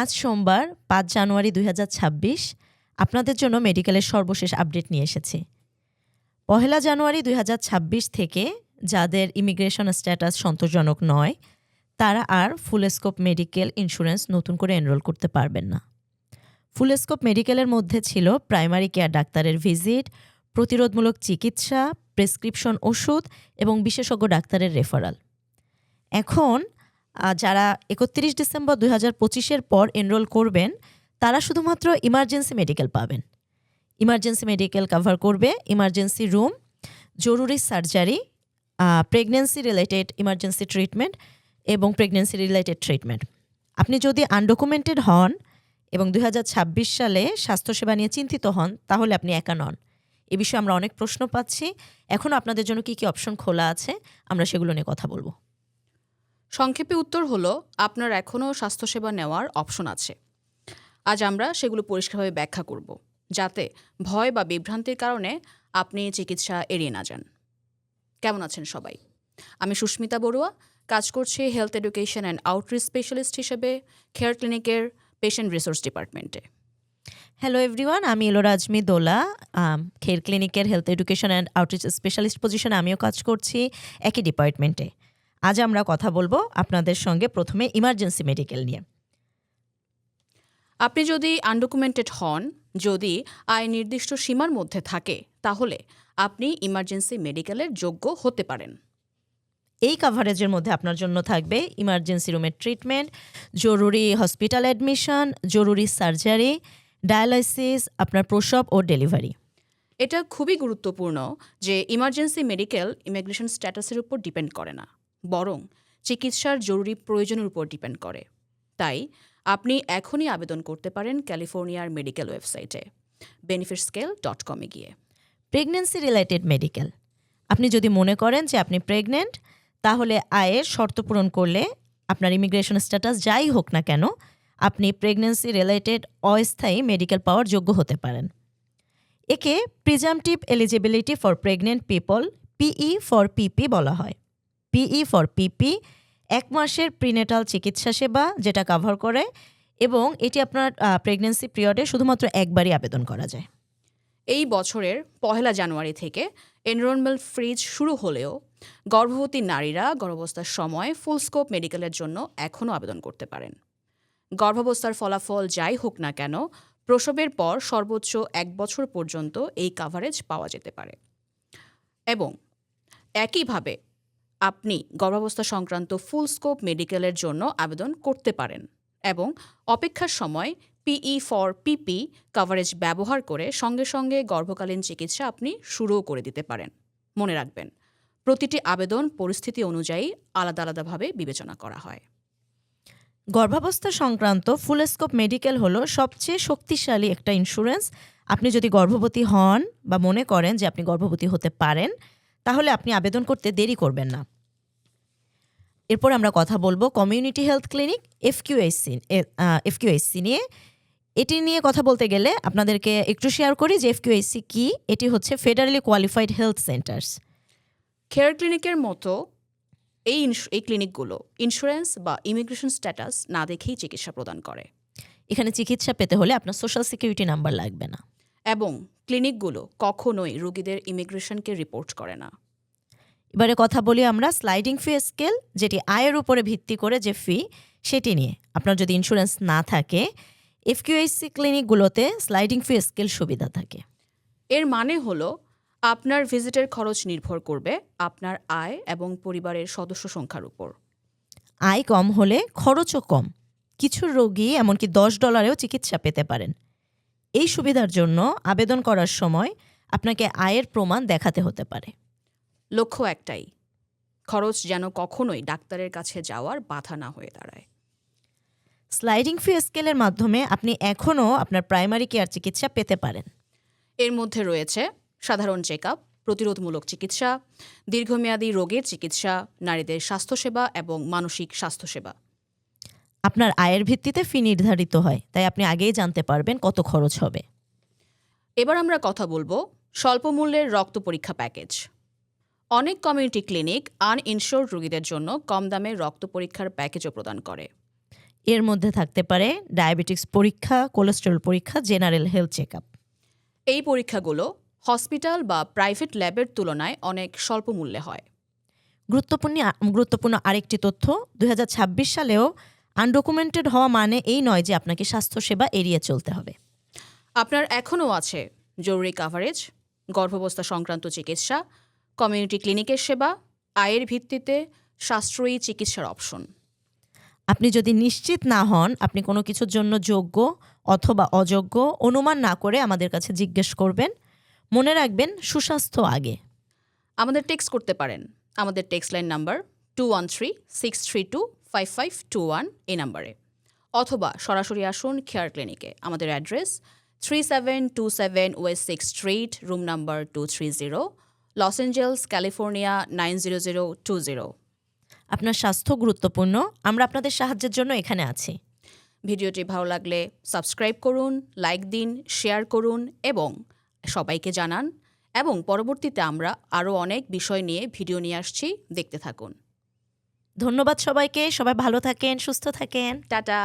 আজ সোমবার, পাঁচ জানুয়ারি দুই হাজার ছাব্বিশ, আপনাদের জন্য মেডিকেলের সর্বশেষ আপডেট নিয়ে এসেছি। পহেলা জানুয়ারি দুই হাজার ছাব্বিশ থেকে যাদের ইমিগ্রেশন স্ট্যাটাস সন্তোষজনক নয়, তারা আর ফুলস্কোপ মেডিকেল ইন্স্যুরেন্স নতুন করে এনরোল করতে পারবেন না। ফুলস্কোপ মেডিকেলের মধ্যে ছিল প্রাইমারি কেয়ার ডাক্তারের ভিজিট, প্রতিরোধমূলক চিকিৎসা, প্রেসক্রিপশন ওষুধ এবং বিশেষজ্ঞ ডাক্তারের রেফারাল। এখন যারা একত্রিশ ডিসেম্বর দুই হাজার পঁচিশের পর এনরোল করবেন, তারা শুধুমাত্র ইমার্জেন্সি মেডিকেল পাবেন। ইমার্জেন্সি মেডিকেল কভার করবে ইমার্জেন্সি রুম জরুরি surgery pregnancy related emergency treatment এবং প্রেগনেন্সি রিলেটেড ট্রিটমেন্ট আপনি যদি আনডকুমেন্টেড হন এবং দু হাজার ছাব্বিশ সালে স্বাস্থ্যসেবা নিয়ে চিন্তিত হন, তাহলে আপনি একা নন। এ বিষয়ে আমরা অনেক প্রশ্ন পাচ্ছি। এখনও আপনাদের জন্য কী কী অপশন খোলা আছে, আমরা সেগুলো নিয়ে কথা বলব। সংক্ষেপে উত্তর হলো, আপনার এখনও স্বাস্থ্যসেবা নেওয়ার অপশন আছে। আজ আমরা সেগুলো পরিষ্কারভাবে ব্যাখ্যা করব, যাতে ভয় বা বিভ্রান্তির কারণে আপনি চিকিৎসা এড়িয়ে না যান। কেমন আছেন সবাই? আমি সুস্মিতা বড়ুয়া, কাজ করছি health education and outreach specialist হিসেবে খেয়ার ক্লিনিকের পেশেন্ট রিসোর্স ডিপার্টমেন্টে হ্যালো এভরিওয়ান আমি এলোরাজমি দোলা খের ক্লিনিকের health education and outreach specialist পজিশনে আমিও কাজ করছি, একই ডিপার্টমেন্টে আজ আমরা কথা বলব আপনাদের সঙ্গে প্রথমে ইমার্জেন্সি মেডিকেল নিয়ে। আপনি যদি আনডকুমেন্টেড হন যদি আয় নির্দিষ্ট সীমার মধ্যে থাকে তাহলে আপনি ইমার্জেন্সি মেডিকেলের যোগ্য হতে পারেন। এই কাভারেজের মধ্যে আপনার জন্য থাকবে ইমার্জেন্সি রুমের ট্রিটমেন্ট জরুরি হসপিটাল অ্যাডমিশন জরুরি সার্জারি ডায়ালাইসিস আপনার প্রসব ও ডেলিভারি এটা খুবই গুরুত্বপূর্ণ যে ইমার্জেন্সি মেডিকেল ইমিগ্রেশন স্ট্যাটাসের উপর ডিপেন্ড করে না। বরং চিকিৎসার জরুরি প্রয়োজনের উপর ডিপেন্ড করে। তাই আপনি এখনই আবেদন করতে পারেন ক্যালিফোর্নিয়ার মেডিকেল ওয়েবসাইটে। বেনিফিট স্কেল ডট কমে গিয়ে। প্রেগনেন্সি রিলেটেড মেডিকেল আপনি যদি মনে করেন যে আপনি প্রেগনেন্ট তাহলে আয়ের শর্ত পূরণ করলে আপনার ইমিগ্রেশন স্ট্যাটাস যাই হোক না কেন, আপনি প্রেগনেন্সি রিলেটেড অস্থায়ী মেডিকেল পাওয়ার যোগ্য হতে পারেন। একে presumptive eligibility for pregnant people PE for PP বলা হয়। পিই ফর পিপি এক মাসের প্রিনেটাল চিকিৎসা সেবা যেটা কভার করে এবং এটি আপনার প্রেগনেন্সি পিরিয়ডে শুধুমাত্র একবারই আবেদন করা যায়। এই বছরের পহেলা জানুয়ারি থেকে এনরোলমেন্ট ফ্রিজ শুরু হলেও গর্ভবতী নারীরা গর্ভাবস্থার সময় ফুল স্কোপ মেডিকেলের জন্য এখনও আবেদন করতে পারেন। গর্ভাবস্থার ফলাফল যাই হোক না কেন, প্রসবের পর সর্বোচ্চ এক বছর পর্যন্ত এই কাভারেজ পাওয়া যেতে পারে। এবং একইভাবে আপনি গর্ভাবস্থা সংক্রান্ত ফুল স্কোপ মেডিকেলের জন্য আবেদন করতে পারেন এবং অপেক্ষার সময় পিই ফর পিপি কাভারেজ ব্যবহার করে সঙ্গে সঙ্গে গর্ভকালীন চিকিৎসা আপনি শুরুও করে দিতে পারেন। মনে রাখবেন, প্রতিটি আবেদন পরিস্থিতি অনুযায়ী আলাদা আলাদাভাবে বিবেচনা করা হয়। গর্ভাবস্থা সংক্রান্ত ফুলস্কোপ মেডিকেল হলো সবচেয়ে শক্তিশালী একটা ইন্স্যুরেন্স আপনি যদি গর্ভবতী হন বা মনে করেন যে আপনি গর্ভবতী হতে পারেন তাহলে আপনি আবেদন করতে দেরি করবেন না। এরপর আমরা কথা বলব community health clinic FQHC FQHC নিয়ে। এটি নিয়ে কথা বলতে গেলে আপনাদেরকে একটু শেয়ার করি যে এফকিউএসসি কি। এটি হচ্ছে federally qualified health centers Kheir ক্লিনিকের মতো এই এই ক্লিনিকগুলো ইন্স্যুরেন্স বা ইমিগ্রেশন স্ট্যাটাস না দেখেই চিকিৎসা প্রদান করে। এখানে চিকিৎসা পেতে হলে আপনার সোশ্যাল সিকিউরিটি নাম্বার লাগবে না। এবং ক্লিনিকগুলো কখনোই রোগীদের ইমিগ্রেশনকে রিপোর্ট করে না। এবারে কথা বলি আমরা স্লাইডিং ফি স্কেল যেটি আয়ের উপরে ভিত্তি করে যে ফি সেটি নিয়ে। আপনার যদি ইন্স্যুরেন্স না থাকে এফকিউএসসি ক্লিনিকগুলোতে স্লাইডিং ফি স্কেল সুবিধা থাকে। এর মানে হলো আপনার ভিজিটের খরচ নির্ভর করবে আপনার আয় এবং পরিবারের সদস্য সংখ্যার উপর। আয় কম হলে খরচও কম। কিছু রোগী এমনকি দশ ডলারেও চিকিৎসা পেতে পারেন। এই সুবিধার জন্য আবেদন করার সময় আপনাকে আয়ের প্রমাণ দেখাতে হতে পারে। লক্ষ্য একটাই খরচ যেন কখনোই ডাক্তারের কাছে যাওয়ার বাধা না হয়ে দাঁড়ায়। স্লাইডিং ফি স্কেলের মাধ্যমে আপনি এখনও আপনার প্রাইমারি কেয়ার চিকিৎসা পেতে পারেন। এর মধ্যে রয়েছে সাধারণ চেক আপ প্রতিরোধমূলক চিকিৎসা দীর্ঘমেয়াদী রোগের চিকিৎসা নারীদের স্বাস্থ্যসেবা এবং মানসিক স্বাস্থ্যসেবা। আপনার আয়ের ভিত্তিতে ফি নির্ধারিত হয় তাই আপনি আগেই জানতে পারবেন কত খরচ হবে। এবার আমরা কথা বলব স্বল্প মূল্যের রক্ত পরীক্ষা প্যাকেজ। অনেক কমিউনিটি ক্লিনিক আনইনশোর্ড রোগীদের জন্য কম দামে রক্ত পরীক্ষার প্যাকেজও প্রদান করে। এর মধ্যে থাকতে পারে ডায়াবেটিক্স পরীক্ষা কোলেস্টেরল পরীক্ষা জেনারেল হেলথ চেক আপ এই পরীক্ষাগুলো হসপিটাল বা প্রাইভেট ল্যাবের তুলনায় অনেক স্বল্প মূল্যে হয়। গুরুত্বপূর্ণ গুরুত্বপূর্ণ আরেকটি তথ্য দু হাজার ছাব্বিশ সালেও আনডকুমেন্টেড হওয়া মানে এই নয় যে আপনাকে স্বাস্থ্যসেবা এড়িয়ে চলতে হবে। আপনার এখনও আছে জরুরি কাভারেজ গর্ভাবস্থা সংক্রান্ত চিকিৎসা কমিউনিটি ক্লিনিকের সেবা আয়ের ভিত্তিতে সাশ্রয়ী চিকিৎসার অপশন আপনি যদি নিশ্চিত না হন আপনি কোনো কিছুর জন্য যোগ্য অথবা অযোগ্য অনুমান না করে আমাদের কাছে জিজ্ঞেস করবেন। মনে রাখবেন সুস্বাস্থ্য আগে। আমাদের টেক্সট করতে পারেন। আমাদের text line number two one three six three two five five two one এই নাম্বারে। অথবা সরাসরি আসুন খেয়ার ক্লিনিকে। আমাদের address three seven two seven west six street room number two three zero Los Angeles California nine zero zero two zero আপনার স্বাস্থ্য গুরুত্বপূর্ণ আমরা আপনাদের সাহায্যের জন্য এখানে আছি। ভিডিওটি ভালো লাগলে সাবস্ক্রাইব করুন লাইক দিন শেয়ার করুন এবং সবাইকে জানান। এবং পরবর্তীতে আমরা আরও অনেক বিষয় নিয়ে ভিডিও নিয়ে আসছি। দেখতে থাকুন। ধন্যবাদ সবাইকে। সবাই ভালো থাকেন সুস্থ থাকেন। টাটা।